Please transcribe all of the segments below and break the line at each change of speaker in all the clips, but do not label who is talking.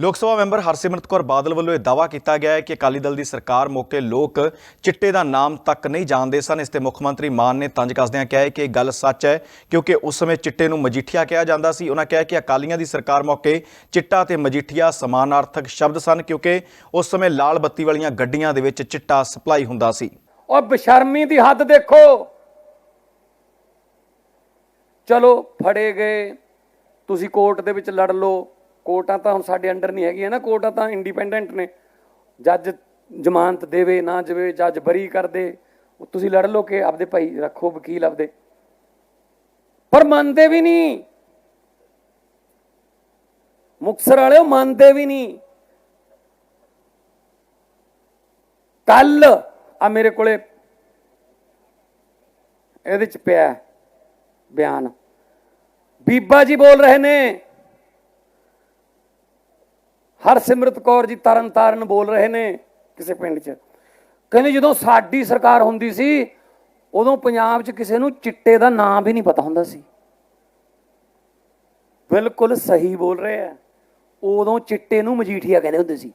ਲੋਕ ਸਭਾ ਮੈਂਬਰ ਹਰਸਿਮਰਤ ਕੌਰ ਬਾਦਲ ਵੱਲੋਂ ਇਹ ਦਾਅਵਾ ਕੀਤਾ ਗਿਆ ਹੈ ਕਿ ਅਕਾਲੀ ਦਲ ਦੀ ਸਰਕਾਰ ਮੌਕੇ ਲੋਕ ਚਿੱਟੇ ਦਾ ਨਾਮ ਤੱਕ ਨਹੀਂ ਜਾਣਦੇ ਸਨ। ਇਸ ਤੇ ਮੁੱਖ ਮੰਤਰੀ ਮਾਨ ਨੇ ਤੰਜ ਕੱਸਦਿਆਂ ਕਿਹਾ ਹੈ ਕਿ ਇਹ ਗੱਲ ਸੱਚ ਹੈ, ਕਿਉਂਕਿ ਉਸ ਸਮੇਂ ਚਿੱਟੇ ਨੂੰ ਮਜੀਠੀਆ ਕਿਹਾ ਜਾਂਦਾ ਸੀ। ਉਹਨਾਂ ਕਿਹਾ ਕਿ ਅਕਾਲੀਆਂ ਦੀ ਸਰਕਾਰ ਮੌਕੇ ਚਿੱਟਾ ਤੇ ਮਜੀਠੀਆ ਸਮਾਨਾਰਥਕ ਸ਼ਬਦ ਸਨ, ਕਿਉਂਕਿ ਉਸ ਸਮੇਂ ਲਾਲ ਬੱਤੀ ਵਾਲੀਆਂ ਗੱਡੀਆਂ ਦੇ ਵਿੱਚ ਚਿੱਟਾ ਸਪਲਾਈ ਹੁੰਦਾ ਸੀ।
ਔਰ ਬਸ਼ਰਮੀ ਦੀ ਹੱਦ ਦੇਖੋ। ਚਲੋ, ਫੜੇ ਗਏ। ਤੁਸੀਂ ਕੋਰਟ ਦੇ ਵਿੱਚ ਲੜ ਲਓ। ਕੋਰਟਾਂ ਤਾਂ ਹੁਣ ਸਾਡੇ ਅੰਡਰ ਨਹੀਂ ਹੈਗੀਆਂ ਨਾ, ਕੋਰਟਾਂ ਤਾਂ ਇੰਡੀਪੈਂਡੈਂਟ ਨੇ। ਜੱਜ ਜ਼ਮਾਨਤ ਦੇਵੇ, ਨਾ ਦੇਵੇ, ਜੱਜ ਬਰੀ ਕਰ ਦੇ। ਤੁਸੀਂ ਲੜ ਲੋ ਕਿ ਆਪਦੇ ਭਾਈ ਰੱਖੋ, ਵਕੀਲ ਆਪਦੇ। ਪਰ ਮੰਨਦੇ ਵੀ ਨਹੀਂ। ਮੁਕਸਰ ਵਾਲਿਓ ਮੰਨਦੇ ਵੀ ਨਹੀਂ। ਕੱਲ ਆ ਮੇਰੇ ਕੋਲੇ ਇਹਦੇ ਚ ਪਿਆ ਬਿਆਨ। ਬੀਬਾ ਜੀ ਬੋਲ ਰਹੇ ਨੇ ਹਰਸਿਮਰਤ ਕੌਰ ਜੀ ਤਰਨ ਤਾਰਨ ਬੋਲ ਰਹੇ ਨੇ ਕਿਸੇ ਪਿੰਡ 'ਚ। ਕਹਿੰਦੇ ਜਦੋਂ ਸਾਡੀ ਸਰਕਾਰ ਹੁੰਦੀ ਸੀ, ਉਦੋਂ ਪੰਜਾਬ 'ਚ ਕਿਸੇ ਨੂੰ ਚਿੱਟੇ ਦਾ ਨਾਮ ਵੀ ਨਹੀਂ ਪਤਾ ਹੁੰਦਾ ਸੀ। ਬਿਲਕੁਲ ਸਹੀ ਬੋਲ ਰਹੇ ਆ। ਉਦੋਂ ਚਿੱਟੇ ਨੂੰ ਮਜੀਠੀਆ ਕਹਿੰਦੇ ਹੁੰਦੇ ਸੀ।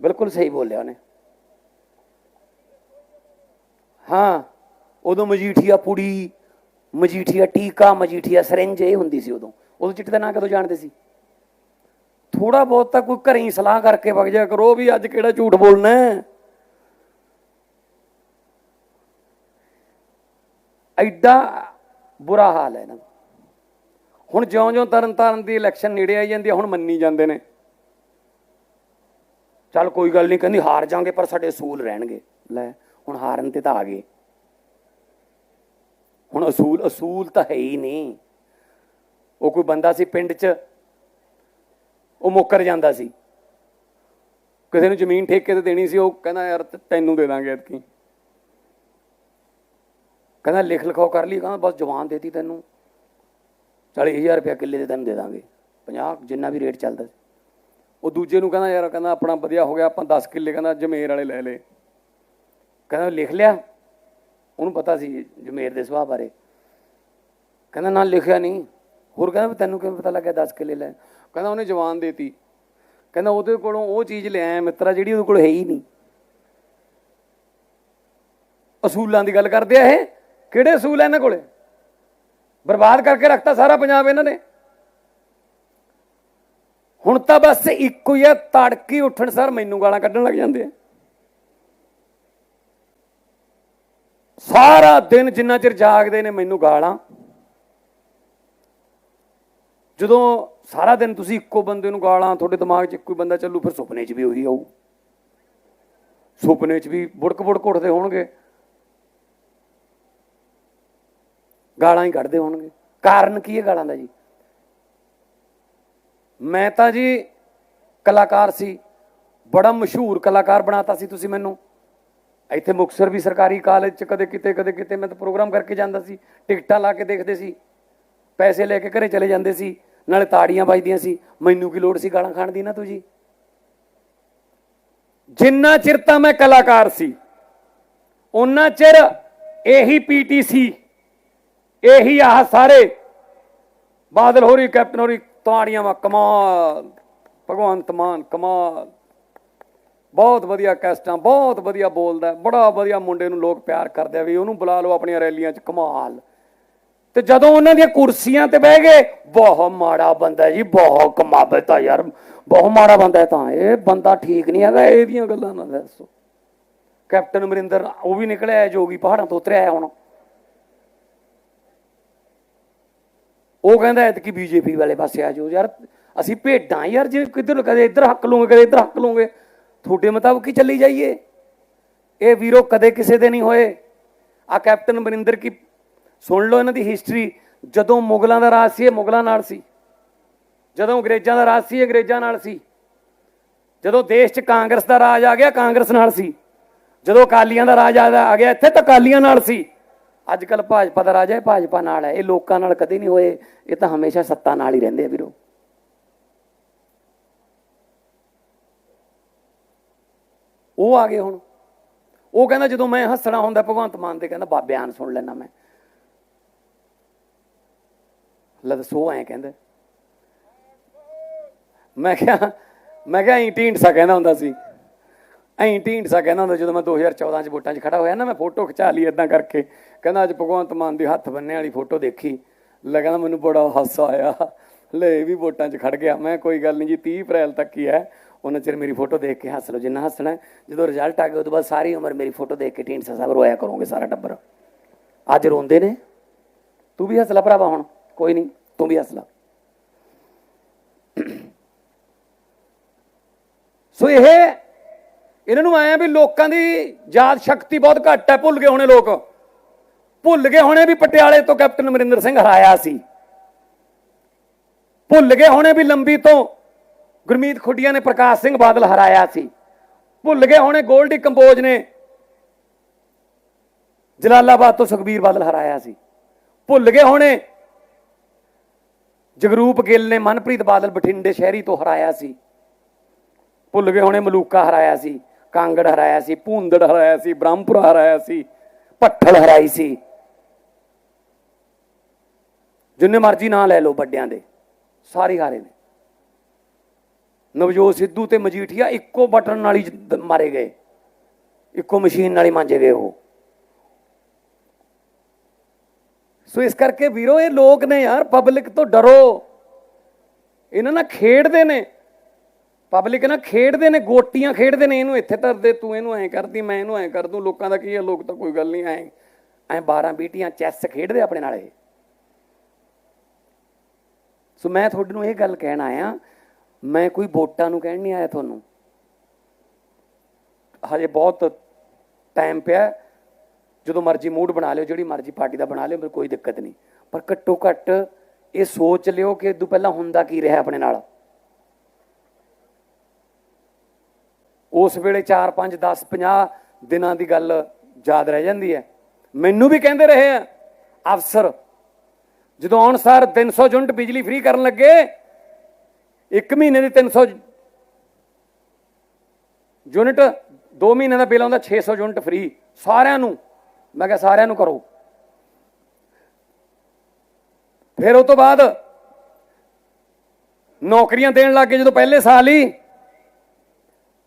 ਬਿਲਕੁਲ ਸਹੀ ਬੋਲਿਆ ਉਹਨੇ। ਹਾਂ, ਉਦੋਂ ਮਜੀਠੀਆ ਪੁੜੀ, ਮਜੀਠੀਆ ਟੀਕਾ, ਮਜੀਠੀਆ ਸਰਿੰਜ, ਇਹ ਹੁੰਦੀ ਸੀ ਉਦੋਂ। ਉਦੋਂ ਚਿੱਟੇ ਦਾ ਨਾਂ ਕਦੋਂ ਜਾਣਦੇ ਸੀ? ਥੋੜਾ ਬਹੁਤ ਤਾਂ ਕੋਈ ਘਰੇ ਹੀ ਸਲਾਹ ਕਰਕੇ ਵਗ ਜਾ ਕਰੋ ਵੀ ਅੱਜ ਕਿਹੜਾ ਝੂਠ ਬੋਲਣਾ ਹੈ। ਐਡਾ ਬੁਰਾ ਹਾਲ ਹੈ ਨਾ ਹੁਣ ਜਿਉਂ-ਜਿਉਂ ਤਰਨਤਾਰਨ ਦੀ ਇਲੈਕਸ਼ਨ ਨੇੜੇ ਆਈ ਜਾਂਦੀ ਹੈ, ਹੁਣ ਮੰਨੀ ਜਾਂਦੇ ਨੇ। ਚੱਲ ਕੋਈ ਗੱਲ ਨਹੀਂ, ਕਹਿੰਦੀ ਹਾਰ ਜਾਾਂਗੇ ਪਰ ਸਾਡੇ ਅਸੂਲ ਰਹਿਣਗੇ। ਲੈ, ਹੁਣ ਹਾਰਨ ਤੇ ਤਾਂ ਆ ਗਏ। ਹੁਣ ਅਸੂਲ ਅਸੂਲ ਤਾਂ ਹੈ ਹੀ ਨਹੀਂ। ਉਹ ਕੋਈ ਬੰਦਾ ਸੀ ਪਿੰਡ 'ਚ ਉਹ ਮੁੱਕਰ ਜਾਂਦਾ ਸੀ। ਕਿਸੇ ਨੂੰ ਜ਼ਮੀਨ ਠੇਕੇ ਤੇ ਦੇਣੀ ਸੀ, ਉਹ ਕਹਿੰਦਾ, ਯਾਰ ਤੈਨੂੰ ਦੇ ਦਾਂਗੇ ਐਤਕੀ। ਕਹਿੰਦਾ, ਲਿਖ ਲਿਖਾਓ ਕਰ ਲਈ। ਕਹਿੰਦਾ, ਬਸ ਜਵਾਨ ਦੇਤੀ ਤੈਨੂੰ। 40000 ਰੁਪਏ ਕਿੱਲੇ ਦੇ ਤੈਨੂੰ ਦੇ ਦਾਂਗੇ। 50 ਜਿੰਨਾ ਵੀ ਰੇਟ ਚੱਲਦਾ ਸੀ। ਉਹ ਦੂਜੇ ਨੂੰ ਕਹਿੰਦਾ, ਯਾਰ, ਕਹਿੰਦਾ, ਆਪਣਾ ਵਧੀਆ ਹੋ ਗਿਆ, ਆਪਾਂ 10 ਕਿੱਲੇ ਕਹਿੰਦਾ ਜਮੇਰ ਵਾਲੇ ਲੈ ਲੇ ਕਹਿੰਦਾ, ਲਿਖ ਲਿਆ? ਉਹਨੂੰ ਪਤਾ ਸੀ ਜਮੇਰ ਦੇ ਸੁਭਾਅ ਬਾਰੇ। ਕਹਿੰਦਾ, ਨਾ, ਲਿਖਿਆ ਨਹੀਂ। ਹੋਰ ਕਹਿੰਦਾ ਵੀ ਤੈਨੂੰ ਕਿਵੇਂ ਪਤਾ ਲੱਗਿਆ 10 ਕਿੱਲੇ ਲੈ। ਕਹਿੰਦਾ ਉਹਨੇ ਜਵਾਨ ਦੇਤੀ। ਕਹਿੰਦਾ ਉਹਦੇ ਕੋਲੋਂ ਉਹ ਚੀਜ਼ ਲਿਆਇਆ ਮਿੱਤਰਾ ਜਿਹੜੀ ਉਹਦੇ ਕੋਲ ਹੈ ਹੀ ਨਹੀਂ। ਅਸੂਲਾਂ ਦੀ ਗੱਲ ਕਰਦੇ ਆ ਇਹ। ਕਿਹੜੇ ਅਸੂਲ ਆ ਇਹਨਾਂ ਕੋਲੇ? ਬਰਬਾਦ ਕਰਕੇ ਰੱਖਤਾ ਸਾਰਾ ਪੰਜਾਬ ਇਹਨਾਂ ਨੇ। ਹੁਣ ਤਾਂ ਬਸ ਇੱਕੋ ਹੀ ਆ, ਤੜਕੀ ਉੱਠਣ ਸਰ ਮੈਨੂੰ ਗਾਲਾਂ ਕੱਢਣ ਲੱਗ ਜਾਂਦੇ ਆ। ਸਾਰਾ ਦਿਨ ਜਿੰਨਾ ਚਿਰ ਜਾਗਦੇ ਨੇ ਮੈਨੂੰ ਗਾਲਾਂ। ਜਦੋਂ ਸਾਰਾ ਦਿਨ ਤੁਸੀਂ ਇੱਕੋ ਬੰਦੇ ਨੂੰ ਗਾਲਾਂ, ਤੁਹਾਡੇ ਦਿਮਾਗ 'ਚ ਇੱਕੋ ਹੀ ਬੰਦਾ ਚੱਲੂ, ਫਿਰ ਸੁਪਨੇ 'ਚ ਵੀ ਉਹੀ ਆਊ। ਸੁਪਨੇ 'ਚ ਵੀ ਬੁੜਕ ਬੁੜਕ ਉੱਠਦੇ ਹੋਣਗੇ। ਗਾਲਾਂ ਹੀ ਕੱਢਦੇ ਹੋਣਗੇ। ਕਾਰਨ ਕੀ ਹੈ ਗਾਲਾਂ ਦਾ ਜੀ? ਮੈਂ ਤਾਂ ਜੀ ਕਲਾਕਾਰ ਸੀ। ਬੜਾ ਮਸ਼ਹੂਰ ਕਲਾਕਾਰ ਬਣਾਤਾ ਸੀ ਤੁਸੀਂ ਮੈਨੂੰ। ਇੱਥੇ ਮੁਕਤਸਰ ਵੀ ਸਰਕਾਰੀ ਕਾਲਜ ਚ ਕਦੇ ਕਿਤੇ ਕਦੇ ਕਿਤੇ ਮੈਂ ਤਾਂ ਪ੍ਰੋਗਰਾਮ ਕਰਕੇ ਜਾਂਦਾ ਸੀ। ਟਿਕਟਾਂ ਲਾ ਕੇ ਦੇਖਦੇ ਸੀ। ਪੈਸੇ ਲੈ ਕੇ ਘਰੇ ਚਲੇ ਜਾਂਦੇ ਸੀ। ਨਾਲੇ ਤਾੜੀਆਂ ਵੱਜਦੀਆਂ ਸੀ। ਮੈਨੂੰ ਕੀ ਲੋੜ ਸੀ ਗਾਲਾਂ ਖਾਣ ਦੀ ਨਾ ਤੂੰ ਜੀ? ਜਿੰਨਾ ਚਿਰ ਤਾਂ ਮੈਂ ਕਲਾਕਾਰ ਸੀ ਉਹਨਾਂ ਚਿਰ ਇਹੀ ਪੀਟੀਸੀ ਇਹੀ ਆਹ ਸਾਰੇ ਬਾਦਲ ਹੋਰੀ, ਕੈਪਟਨ ਹੋਰੀ, ਤਾੜੀਆਂ ਵਾ, ਕਮਾਲ, ਭਗਵੰਤ ਮਾਨ, ਕਮਾਲ। ਬਹੁਤ ਵਧੀਆ ਕੈਸਟਾਂ, ਬਹੁਤ ਵਧੀਆ ਬੋਲਦਾ, ਬੜਾ ਵਧੀਆ ਮੁੰਡੇ ਨੂੰ ਲੋਕ ਪਿਆਰ ਕਰਦੇ ਆ ਵੀ ਉਹਨੂੰ ਬੁਲਾ ਲਓ ਆਪਣੀਆਂ ਰੈਲੀਆਂ 'ਚ, ਕਮਾਲ। ਤੇ ਜਦੋਂ ਉਹਨਾਂ ਦੀਆਂ ਕੁਰਸੀਆਂ ਤੇ ਬਹਿ ਗਏ, ਬਹੁਤ ਮਾੜਾ ਬੰਦਾ ਜੀ, ਬਹੁਤ ਕਮਾਬਤ ਯਾਰ। ਬਹੁਤ ਮਾੜਾ ਬੰਦਾ ਤਾਂ, ਇਹ ਬੰਦਾ ਠੀਕ ਨਹੀਂ ਹੈਗਾ ਇਹਦੀਆਂ ਗੱਲਾਂ ਨਾ ਦੱਸੋ। ਕੈਪਟਨ ਅਮਰਿੰਦਰ, ਉਹ ਵੀ ਨਿਕਲਿਆ ਜੋਗੀ ਪਹਾੜਾਂ ਤੋਂ ਉਤਰਿਆ ਹੁਣ। ਉਹ ਕਹਿੰਦਾ ਐਤਕੀ ਬੀਜੇਪੀ ਵਾਲੇ ਪਾਸੇ ਆ ਜਾਓ ਯਾਰ, ਅਸੀਂ ਭੇਡਾਂ ਯਾਰ, ਜੇ ਕਿੱਧਰ ਕਦੇ ਇੱਧਰ ਹੱਕ ਲਓਗੇ ਕਦੇ ਇੱਧਰ ਹੱਕ ਲਓਗੇ ਤੁਹਾਡੇ ਮੁਤਾਬਕ ਹੀ ਚੱਲੀ ਜਾਈਏ। ਇਹ ਵੀਰੋ ਕਦੇ ਕਿਸੇ ਦੇ ਨਹੀਂ ਹੋਏ। ਆ ਕੈਪਟਨ ਅਮਰਿੰਦਰ ਕੀ ਸੁਣ ਲਓ ਇਹਨਾਂ ਦੀ ਹਿਸਟਰੀ ਜਦੋਂ ਮੁਗਲਾਂ ਦਾ ਰਾਜ ਸੀ, ਇਹ ਮੁਗਲਾਂ ਨਾਲ ਸੀ। ਜਦੋਂ ਅੰਗਰੇਜ਼ਾਂ ਦਾ ਰਾਜ ਸੀ ਅੰਗਰੇਜ਼ਾਂ ਨਾਲ ਸੀ। ਜਦੋਂ ਦੇਸ਼ 'ਚ ਕਾਂਗਰਸ ਦਾ ਰਾਜ ਆ ਗਿਆ, ਕਾਂਗਰਸ ਨਾਲ ਸੀ। ਜਦੋਂ ਅਕਾਲੀਆਂ ਦਾ ਰਾਜ ਆ ਗਿਆ ਇੱਥੇ ਤਾਂ ਅਕਾਲੀਆਂ ਨਾਲ ਸੀ। ਅੱਜ ਕੱਲ ਭਾਜਪਾ ਦਾ ਰਾਜ ਹੈ, ਭਾਜਪਾ ਨਾਲ ਹੈ। ਇਹ ਲੋਕਾਂ ਨਾਲ ਕਦੇ ਨਹੀਂ ਹੋਏ। ਇਹ ਤਾਂ ਹਮੇਸ਼ਾ ਸੱਤਾ ਨਾਲ ਹੀ ਰਹਿੰਦੇ ਆ ਵੀਰੋ। ਉਹ ਆ ਗਏ ਹੁਣ। ਉਹ ਕਹਿੰਦਾ ਜਦੋਂ ਮੈਂ ਹੱਸਣਾ ਹੁੰਦਾ, ਭਗਵੰਤ ਮਾਨ ਤੇ ਕਹਿੰਦਾ ਬਾ ਬਿਆਨ ਸੁਣ ਲੈਣਾ ਮੈਂ। ਲੈ ਦੱਸੋ ਐ ਕਹਿੰਦਾ। ਮੈਂ ਕਿਹਾ ਮੈਂ ਕਿਹਾ ਐਂ ਢੀਂਡਸਾ ਕਹਿੰਦਾ ਹੁੰਦਾ ਸੀ। ਐਂ ਢੀਂਡਸਾ ਕਹਿੰਦਾ ਹੁੰਦਾ ਜਦੋਂ ਮੈਂ 2014 ਚ ਵੋਟਾਂ 'ਚ ਖੜਾ ਹੋਇਆ ਨਾ, ਮੈਂ ਫੋਟੋ ਖਿਚਾ ਲਈ ਇਦਾਂ ਕਰਕੇ। ਕਹਿੰਦਾ, ਅੱਜ ਭਗਵੰਤ ਮਾਨ ਦੀ ਹੱਥ ਬੰਨੇ ਵਾਲੀ ਫੋਟੋ ਦੇਖੀ। ਲੈ ਮੈਨੂੰ ਬੜਾ ਹਾਸਾ ਆਇਆ। ਲੈ ਵੀ ਵੋਟਾਂ 'ਚ ਖੜ ਗਿਆ। ਮੈਂ ਕੋਈ ਗੱਲ ਨਹੀਂ ਜੀ 30 ਅਪ੍ਰੈਲ ਤੱਕ ਹੀ ਹੈ। ਉਹਨਾਂ ਚਿਰ ਮੇਰੀ ਫੋਟੋ ਦੇਖ ਕੇ ਹੱਸ ਲਓ, ਜਿੰਨਾ ਹੱਸਣਾ ਜਦੋਂ ਰਿਜ਼ਲਟ ਆ ਗਿਆ ਉਦੋਂ ਬਾਅਦ ਸਾਰੀ ਉਮਰ ਮੇਰੀ ਫੋਟੋ ਦੇਖ ਕੇ ਢੀਂਡਸਾ ਸਾਹਿਬ ਰੋਇਆ ਕਰੋਗੇ ਸਾਰਾ ਟੱਬਰ। ਅੱਜ ਰੋਂਦੇ ਨੇ। ਤੂੰ ਵੀ ਹੱਸ ਲੈ ਭਰਾਵਾ ਹੁਣ। ਕੋਈ ਨਹੀਂ, ਤੂੰ ਵੀ ਹੱਸ ਲੈ। ਸੋ ਇਹ, ਇਹਨਾਂ ਨੂੰ ਆਇਆ ਵੀ ਲੋਕਾਂ ਦੀ ਯਾਦ ਸ਼ਕਤੀ ਬਹੁਤ ਘੱਟ ਹੈ, ਭੁੱਲ ਗਏ ਹੋਣੇ ਲੋਕ। ਭੁੱਲ ਗਏ ਹੋਣੇ ਵੀ ਪਟਿਆਲੇ ਤੋਂ ਕੈਪਟਨ ਅਮਰਿੰਦਰ ਸਿੰਘ ਹਰਾਇਆ ਸੀ। ਭੁੱਲ ਗਏ ਹੋਣੇ ਵੀ ਲੰਬੀ ਤੋਂ ਗੁਰਮੀਤ ਖੁੱਡੀਆਂ ਨੇ ਪ੍ਰਕਾਸ਼ ਸਿੰਘ ਬਾਦਲ ਹਰਾਇਆ ਸੀ। ਭੁੱਲ ਗਏ ਹੋਣੇ ਗੋਲਡੀ ਕੰਬੋਜ ਨੇ ਜਲਾਲਾਬਾਦ ਤੋਂ ਸੁਖਬੀਰ ਬਾਦਲ ਹਰਾਇਆ ਸੀ। ਭੁੱਲ ਗਏ ਹੋਣੇ ਜਗਰੂਪ ਗਿੱਲ ਨੇ ਮਨਪ੍ਰੀਤ ਬਾਦਲ ਬਠਿੰਡੇ ਸ਼ਹਿਰੀ ਤੋਂ ਹਰਾਇਆ ਸੀ। ਭੁੱਲ ਗਏ ਹੋਣੇ ਮਲੂਕਾ ਹਰਾਇਆ ਸੀ, ਕਾਂਗੜ ਹਰਾਇਆ ਸੀ, ਭੂੰਦੜ ਹਰਾਇਆ ਸੀ, ਬ੍ਰਹਮਪੁਰਾ ਹਰਾਇਆ ਸੀ, ਭੱਠਲ ਹਰਾਈ ਸੀ। ਜਿੰਨੇ ਮਰਜ਼ੀ ਨਾਂ ਲੈ ਲਓ ਵੱਡਿਆਂ ਦੇ, ਸਾਰੇ ਹਾਰੇ ਨੇ। ਨਵਜੋਤ ਸਿੱਧੂ ਤੇ ਮਜੀਠੀਆ ਇੱਕੋ ਬਟਨ ਨਾਲ ਹੀ ਮਾਰੇ ਗਏ, ਇੱਕੋ ਮਸ਼ੀਨ ਨਾਲ ਹੀ ਮਾਂਜੇ ਗਏ ਉਹ। ਸੋ ਇਸ ਕਰਕੇ ਵੀਰੋ, ਇਹ ਲੋਕ ਨੇ ਯਾਰ ਪਬਲਿਕ ਤੋਂ ਡਰੋ। ਇਹਨਾਂ ਨਾਲ ਖੇਡਦੇ ਨੇ। ਪਬਲਿਕ ਨਾਲ ਖੇਡਦੇ ਨੇ, ਗੋਟੀਆਂ ਖੇਡਦੇ ਨੇ। ਇਹਨੂੰ ਇੱਥੇ ਧਰਦੇ, ਤੂੰ ਇਹਨੂੰ ਐਂ ਕਰਦੀ, ਮੈਂ ਇਹਨੂੰ ਐਂ ਕਰ ਦੂੰ। ਲੋਕਾਂ ਦਾ ਕੀ ਹੈ, ਲੋਕ ਤਾਂ ਕੋਈ ਗੱਲ ਨਹੀਂ, ਐਂ ਐਂ 12 ਬੀਟੀਆਂ ਚੈਸ ਖੇਡਦੇ ਆਪਣੇ ਨਾਲ ਇਹ। ਸੋ ਮੈਂ ਤੁਹਾਡੇ ਨੂੰ ਇਹ ਗੱਲ ਕਹਿਣ ਆਇਆ, ਮੈਂ ਕੋਈ ਵੋਟਾਂ ਨੂੰ ਕਹਿਣ ਨਹੀਂ ਆਇਆ ਤੁਹਾਨੂੰ। ਹਜੇ ਬਹੁਤ ਟਾਈਮ ਪਿਆ। ਜਦੋਂ ਮਰਜ਼ੀ ਮੂਡ ਬਣਾ ਲਿਓ, ਜਿਹੜੀ ਮਰਜ਼ੀ ਪਾਰਟੀ ਦਾ ਬਣਾ ਲਿਓ ਮੈਨੂੰ ਕੋਈ ਦਿੱਕਤ ਨਹੀਂ। ਪਰ ਘੱਟੋ ਘੱਟ ਇਹ ਸੋਚ ਲਿਓ ਕਿ ਇਦੋਂ ਪਹਿਲਾਂ ਹੁੰਦਾ ਕੀ ਰਿਹਾ ਆਪਣੇ ਨਾਲ। ਉਸ ਵੇਲੇ 4 5 10 50 ਦਿਨਾਂ ਦੀ ਗੱਲ ਯਾਦ ਰਹਿ ਜਾਂਦੀ ਹੈ। ਮੈਨੂੰ ਵੀ ਕਹਿੰਦੇ ਰਹੇ ਆ, ਅਫਸਰ, ਜਦੋਂ ਆਉਣ ਸਾਰ 300 ਯੂਨਿਟ ਬਿਜਲੀ ਫ੍ਰੀ ਕਰਨ ਲੱਗੇ, ਇੱਕ ਮਹੀਨੇ ਦੀ 300 ਯੂਨਿਟ 2 ਮਹੀਨੇ ਦਾ ਬਿੱਲ ਆਉਂਦਾ 600 ਯੂਨਿਟ ਫ੍ਰੀ ਸਾਰਿਆਂ ਨੂੰ। ਮੈਂ ਕਿਹਾ ਸਾਰਿਆਂ ਨੂੰ ਕਰੋ। ਫਿਰ ਉਹ ਤੋਂ ਬਾਅਦ ਨੌਕਰੀਆਂ ਦੇਣ ਲੱਗੇ ਜਦੋਂ ਪਹਿਲੇ ਸਾਲ ਹੀ।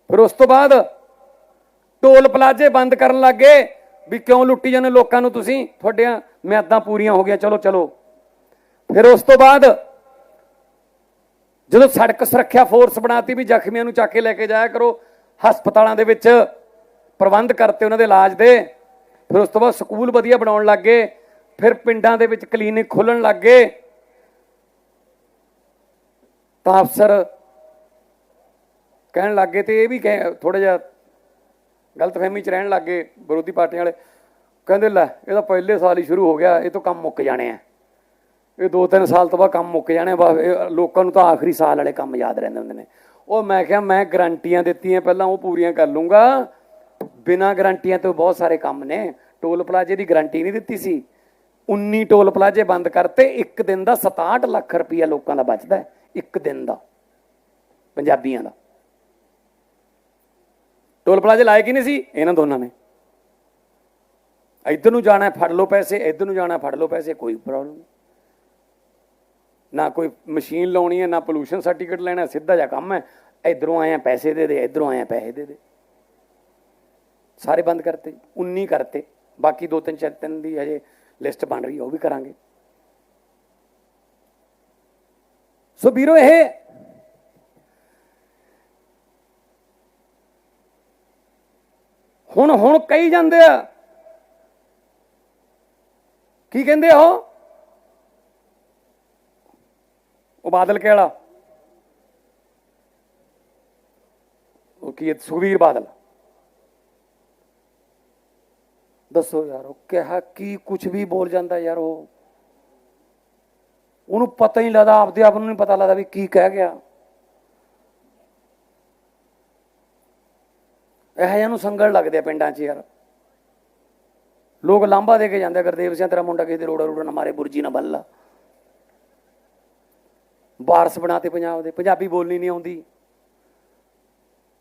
ਫਿਰ ਉਸ ਤੋਂ ਬਾਅਦ ਟੋਲ ਪਲਾਜ਼ੇ ਬੰਦ ਕਰਨ ਲੱਗੇ ਵੀ ਕਿਉਂ ਲੁੱਟੀ ਜਾਂਦੇ ਲੋਕਾਂ ਨੂੰ ਤੁਸੀਂ? ਤੁਹਾਡੀਆਂ ਮਿਆਦਾਂ ਪੂਰੀਆਂ ਹੋ ਗਈਆਂ, ਚਲੋ ਚਲੋ। ਫਿਰ ਉਸ ਤੋਂ ਬਾਅਦ ਜਦੋਂ ਸੜਕ ਸੁਰੱਖਿਆ ਫੋਰਸ ਬਣਾਤੀ ਵੀ ਜ਼ਖਮੀਆਂ ਨੂੰ ਚੱਕ ਕੇ ਲੈ ਕੇ ਜਾਇਆ ਕਰੋ, ਹਸਪਤਾਲਾਂ ਦੇ ਵਿੱਚ ਪ੍ਰਬੰਧ ਕਰਤੇ ਉਹਨਾਂ ਦੇ ਇਲਾਜ ਦੇ। ਫਿਰ ਉਸ ਤੋਂ ਬਾਅਦ ਸਕੂਲ ਵਧੀਆ ਬਣਾਉਣ ਲੱਗ ਗਏ, ਫਿਰ ਪਿੰਡਾਂ ਦੇ ਵਿੱਚ ਕਲੀਨਿਕ ਖੋਲਣ ਗਏ। ਤਾਂ ਅਫਸਰ ਕਹਿਣ ਲੱਗੇ ਤੇ ਇਹ ਵੀ ਥੋੜਾ ਜਿਹਾ ਗਲਤਫਹਿਮੀ ਚ ਰਹਿਣ ਲੱਗੇ ਵਿਰੋਧੀ ਪਾਰਟੀਆਂ ਵਾਲੇ। ਕਹਿੰਦੇ ਲੈ, ਇਹ ਤਾਂ ਪਹਿਲੇ ਸਾਲ ਹੀ ਸ਼ੁਰੂ ਹੋ ਗਿਆ, ਇਹ ਤੋਂ ਕੰਮ ਮੁੱਕ ਜਾਣੇ ਆ। ਇਹ ਦੋ ਤਿੰਨ ਸਾਲ ਤੋਂ ਬਾਅਦ ਕੰਮ ਮੁੱਕ ਜਾਣੇ ਬਸ ਇਹ ਲੋਕਾਂ ਨੂੰ ਤਾਂ ਆਖਰੀ ਸਾਲ ਵਾਲੇ ਕੰਮ ਯਾਦ ਰਹਿੰਦੇ ਹੁੰਦੇ ਨੇ। ਉਹ ਮੈਂ ਕਿਹਾ, ਮੈਂ ਗਰੰਟੀਆਂ ਦਿੱਤੀਆਂ, ਪਹਿਲਾਂ ਉਹ ਪੂਰੀਆਂ ਕਰ ਲੂੰਗਾ। ਬਿਨਾਂ ਗਰੰਟੀਆਂ ਤੋਂ ਬਹੁਤ ਸਾਰੇ ਕੰਮ ਨੇ। ਟੋਲ ਪਲਾਜ਼ੇ ਦੀ ਗਰੰਟੀ ਨਹੀਂ ਦਿੱਤੀ ਸੀ। 19 ਟੋਲ ਪਲਾਜ਼ੇ ਬੰਦ ਕਰਤੇ, ਇੱਕ ਦਿਨ ਦਾ 67 ਲੱਖ ਰੁਪਈਆ ਲੋਕਾਂ ਦਾ ਬਚਦਾ ਇੱਕ ਦਿਨ ਦਾ, ਪੰਜਾਬੀਆਂ ਦਾ। ਟੋਲ ਪਲਾਜ਼ੇ ਲਾਏ ਕਿ ਨਹੀਂ ਸੀ? ਇਹਨਾਂ ਦੋਨਾਂ ਨੇ। ਇੱਧਰ ਨੂੰ ਜਾਣਾ ਫੜ ਲਓ ਪੈਸੇ, ਇੱਧਰ ਨੂੰ ਜਾਣਾ ਫੜ ਲਓ ਪੈਸੇ, ਕੋਈ ਪ੍ਰੋਬਲਮ ਨਹੀਂ। ਨਾ ਕੋਈ ਮਸ਼ੀਨ ਲਾਉਣੀ ਹੈ, ਨਾ ਪੋਲੂਸ਼ਨ ਸਰਟੀਫਿਕੇਟ ਲੈਣਾ, ਸਿੱਧਾ ਜਿਹਾ ਕੰਮ ਹੈ। ਇਧਰੋਂ ਆਇਆ ਪੈਸੇ ਦੇ ਦੇ, ਇਧਰੋਂ ਆਇਆ ਪੈਸੇ ਦੇ ਦੇ। ਸਾਰੇ ਬੰਦ ਕਰਤੇ 19 ਕਰਤੇ ਬਾਕੀ ਦੋ ਤਿੰਨ ਚਾਰ ਤਿੰਨ ਦੀ ਹਜੇ ਲਿਸਟ ਬਣ ਰਹੀ ਹੈ ਉਹ ਵੀ ਕਰਾਂਗੇ। ਸੋ ਵੀਰੋ ਇਹ ਹੁਣ ਹੁਣ ਕਹੀ ਜਾਂਦੇ ਆ। ਕੀ ਕਹਿੰਦੇ ਆ ਉਹ? ਉਹ ਬਾਦਲ ਕੇ ਵਾਲਾ ਉਹ ਕੀ ਹੈ, ਸੁਖਬੀਰ ਬਾਦਲ। ਦੱਸੋ ਯਾਰ, ਉਹ ਕਿਹਾ ਕੀ ਕੁਝ ਵੀ ਬੋਲ ਜਾਂਦਾ ਯਾਰ ਉਹ। ਉਹਨੂੰ ਪਤਾ ਹੀ ਨਹੀਂ ਲੱਗਦਾ, ਆਪਦੇ ਆਪ ਨੂੰ ਨਹੀਂ ਪਤਾ ਲੱਗਦਾ ਵੀ ਕੀ ਕਹਿ ਗਿਆ। ਇਹ ਜਿਹਾ ਨੂੰ ਸੰਗਲ ਲੱਗਦੇ ਆ ਪਿੰਡਾਂ 'ਚ ਯਾਰ। ਲੋਕ ਲਾਂਬਾ ਦੇ ਕੇ ਜਾਂਦੇ ਗੁਰਦੇਵ ਸਿੰਘ, ਤੇਰਾ ਮੁੰਡਾ ਕਿਸੇ ਦੇ ਰੋੜਾ ਰੋੜਾ ਨਾ ਮਾਰੇ, ਬੁਰਜੀ ਨਾ ਬੱਲਾ ਵਾਰਸ ਬਣਾਤੇ ਪੰਜਾਬ ਦੇ, ਪੰਜਾਬੀ ਬੋਲਣੀ ਨਹੀਂ ਆਉਂਦੀ।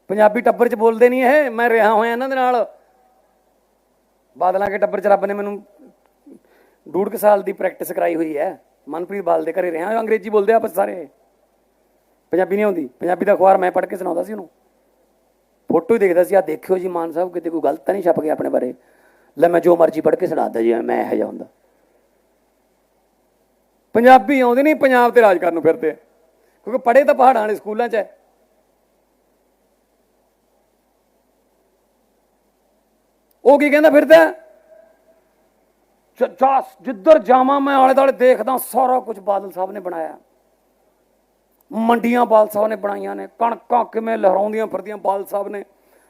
ਪੰਜਾਬੀ ਟੱਬਰ 'ਚ ਬੋਲਦੇ ਨਹੀਂ ਇਹ, ਮੈਂ ਰਿਹਾ ਹੋਇਆ ਇਹਨਾਂ ਦੇ ਨਾਲ। ਬਾਦਲਾਂ ਕੇ ਟੱਬਰ 'ਚ ਰੱਬ ਨੇ ਮੈਨੂੰ ਡੂਢ ਕੁ ਸਾਲ ਦੀ ਪ੍ਰੈਕਟਿਸ ਕਰਾਈ ਹੋਈ ਹੈ। ਮਨਪ੍ਰੀਤ ਬਾਲ ਦੇ ਘਰੇ ਰਿਹਾ ਅੰਗਰੇਜ਼ੀ ਬੋਲਦੇ ਆ ਸਾਰੇ। ਪੰਜਾਬੀ ਨਹੀਂ ਆਉਂਦੀ। ਪੰਜਾਬੀ ਦਾ ਅਖਬਾਰ ਮੈਂ ਪੜ੍ਹ ਕੇ ਸੁਣਾਉਂਦਾ ਸੀ ਉਹਨੂੰ। ਫੋਟੋ ਹੀ ਦੇਖਦਾ ਸੀ ਆ ਦੇਖਿਓ ਜੀ ਮਾਨ ਸਾਹਿਬ, ਕਿਤੇ ਕੋਈ ਗਲਤ ਤਾਂ ਨਹੀਂ ਛਪ ਗਿਆ ਆਪਣੇ ਬਾਰੇ। ਲੈ ਮੈਂ ਜੋ ਮਰਜ਼ੀ ਪੜ੍ਹ ਕੇ ਸੁਣਾਦਾ ਜੀ, ਮੈਂ ਇਹੋ ਜਿਹਾ ਹੁੰਦਾ। ਪੰਜਾਬੀ ਆਉਂਦੇ ਨਹੀਂ ਪੰਜਾਬ ਤੇ ਰਾਜ ਕਰਨ ਨੂੰ ਫਿਰਦੇ। ਕਿਉਂਕਿ ਪੜ੍ਹੇ ਤਾਂ ਪਹਾੜਾਂ ਵਾਲੇ ਸਕੂਲਾਂ 'ਚ ਹੈ। ਉਹ ਕੀ ਕਹਿੰਦਾ ਫਿਰਦਾ? ਜ- ਜਿੱਧਰ ਜਾਵਾਂ ਮੈਂ ਆਲੇ ਦੁਆਲੇ ਦੇਖਦਾ ਸਾਰਾ ਕੁਝ ਬਾਦਲ ਸਾਹਿਬ ਨੇ ਬਣਾਇਆ। ਮੰਡੀਆਂ ਬਾਦਲ ਸਾਹਿਬ ਨੇ ਬਣਾਈਆਂ ਨੇ, ਕਣਕਾਂ ਕਿਵੇਂ ਲਹਿਰਾਉਂਦੀਆਂ ਫਿਰਦੀਆਂ ਬਾਦਲ ਸਾਹਿਬ ਨੇ,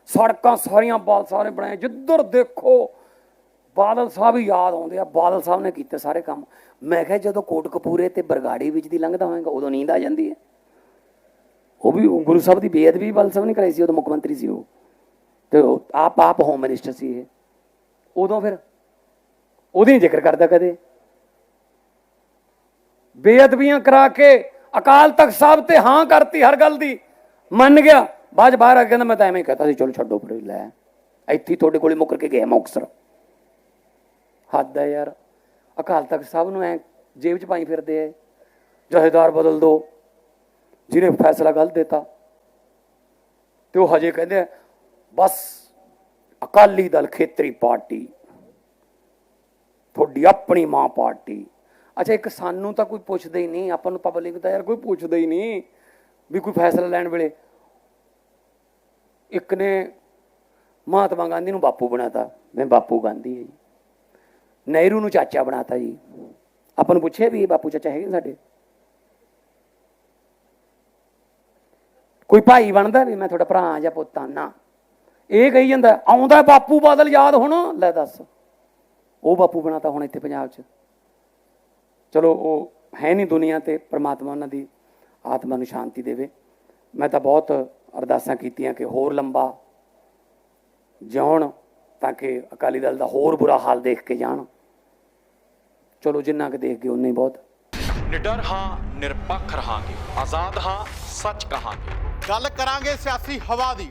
ਸੜਕਾਂ ਸਾਰੀਆਂ ਬਾਦਲ ਸਾਹਿਬ ਨੇ ਬਣਾਈਆਂ। ਜਿੱਧਰ ਦੇਖੋ, ਬਾਦਲ ਸਾਹਿਬ ਹੀ ਯਾਦ ਆਉਂਦੇ ਆ, ਬਾਦਲ ਸਾਹਿਬ ਨੇ ਕੀਤੇ ਸਾਰੇ ਕੰਮ। ਮੈਂ ਕਿਹਾ ਜਦੋਂ ਕੋਟ ਕੋਟਕਪੂਰੇ ਤੇ ਬਰਗਾੜੀ ਵਿੱਚ ਦੀ ਲੰਘਦਾ ਹੋਵੇਗਾ ਉਦੋਂ ਨੀਂਦ ਆ ਜਾਂਦੀ ਹੈ। ਉਹ ਵੀ ਗੁਰੂ ਸਾਹਿਬ ਦੀ ਬੇਅਦਬੀ ਵੀ ਬਾਦਲ ਸਾਹਿਬ ਨੇ ਕਰਾਈ ਸੀ, ਉਦੋਂ ਮੁੱਖ ਮੰਤਰੀ ਸੀ ਉਹ। ਤੇ ਆਪ ਆਪ ਹੋਮ ਮਿਨਿਸਟਰ ਸੀ ਇਹ। ਉਦੋਂ ਫਿਰ ਉਹਦੀ ਜ਼ਿਕਰ ਕਰਦਾ ਕਦੇ। ਬੇਅਦਬੀਆਂ ਕਰਾ ਕੇ ਅਕਾਲ ਤਖਤ ਸਾਹਿਬ ਤੇ ਹਾਂ ਕਰਤੀ ਹਰ ਗੱਲ ਦੀ। ਮੰਨ ਗਿਆ। ਬਾਅਦ ਬਾਹਰ ਆ ਕਹਿੰਦਾ, ਮੈਂ ਤਾਂ ਐਵੇਂ ਕਹਤਾ ਸੀ, ਚਲੋ ਛੱਡੋ ਪਰੇ ਲੈ। ਇੱਥੇ ਤੁਹਾਡੇ ਕੋਲੇ ਮੁੱਕਰ ਕੇ ਗਿਆ ਮੁਕਸਰ ਹੱਦ ਹੈ ਯਾਰ। ਅਕਾਲ ਤਖਤ ਸਾਹਿਬ ਨੂੰ ਐ ਜੇਬ 'ਚ ਪਾਈ ਫਿਰਦੇ ਐ ਜਹੇਦਾਰ ਬਦਲ ਦੋ। ਜਿਹਨੇ ਫੈਸਲਾ ਗਲਤ ਦਿੱਤਾ। ਤੇ ਉਹ ਹਜੇ ਕਹਿੰਦੇ ਬਸ ਅਕਾਲੀ ਦਲ ਖੇਤਰੀ ਪਾਰਟੀ, ਤੁਹਾਡੀ ਆਪਣੀ ਮਾਂ ਪਾਰਟੀ। ਅੱਛਾ, ਇੱਕ ਸਾਨੂੰ ਤਾਂ ਕੋਈ ਪੁੱਛਦਾ ਹੀ ਨਹੀਂ, ਆਪਾਂ ਨੂੰ ਪਬਲਿਕ ਤਾਂ ਯਾਰ ਕੋਈ ਪੁੱਛਦਾ ਹੀ ਨਹੀਂ ਵੀ ਕੋਈ ਫੈਸਲਾ ਲੈਣ ਵੇਲੇ ਇੱਕ ਨੇ ਮਹਾਤਮਾ ਗਾਂਧੀ ਨੂੰ ਬਾਪੂ ਬਣਾਤਾ, ਮੈਂ ਬਾਪੂ ਗਾਂਧੀ ਹੈ ਜੀ। ਨਹਿਰੂ ਨੂੰ ਚਾਚਾ ਬਣਾਤਾ ਜੀ। ਆਪਾਂ ਨੂੰ ਪੁੱਛਿਆ ਵੀ ਇਹ ਬਾਪੂ ਚਾਚਾ ਹੈਗੇ ਨੇ ਸਾਡੇ? ਕੋਈ ਭਾਈ ਬਣਦਾ ਵੀ ਮੈਂ ਤੁਹਾਡਾ ਭਰਾ ਜਾਂ ਪੁੱਤਾਂ ਨਾ। ਇਹ ਕਹੀ ਜਾਂਦਾ ਆਉਂਦਾ ਬਾਪੂ ਬਾਦਲ ਯਾਦ ਹੁਣ ਲੈ ਦੱਸ। ਉਹ ਬਾਪੂ ਬਣਾਤਾ ਹੁਣ ਇੱਥੇ ਪੰਜਾਬ 'ਚ। ਚਲੋ ਉਹ ਹੈ ਨਹੀਂ ਦੁਨੀਆ ਤੇ ਪ੍ਰਮਾਤਮਾ ਉਹਨਾਂ ਦੀ ਆਤਮਾ ਨੂੰ ਸ਼ਾਂਤੀ ਦੇਵੇ। ਮੈਂ ਤਾਂ ਬਹੁਤ ਅਰਦਾਸਾਂ ਕੀਤੀਆਂ ਕਿ ਹੋਰ ਲੰਬਾ ਜਿਉਣ ਤਾਂ ਕਿ ਅਕਾਲੀ ਦਲ ਦਾ ਹੋਰ ਬੁਰਾ ਹਾਲ ਦੇਖ ਕੇ ਜਾਣ। ਚਲੋ ਜਿੰਨਾ ਕਿ ਦੇਖ ਗਏ ਉਨਾ ਹੀ ਬਹੁਤ।
ਨਿਡਰ ਹਾਂ ਨਿਰਪੱਖ ਰਹਾਂਗੇ। ਆਜ਼ਾਦ ਹਾਂ ਸੱਚ ਕਹਾਂਗੇ।
ਗੱਲ ਕਰਾਂਗੇ ਸਿਆਸੀ ਹਵਾ ਦੀ।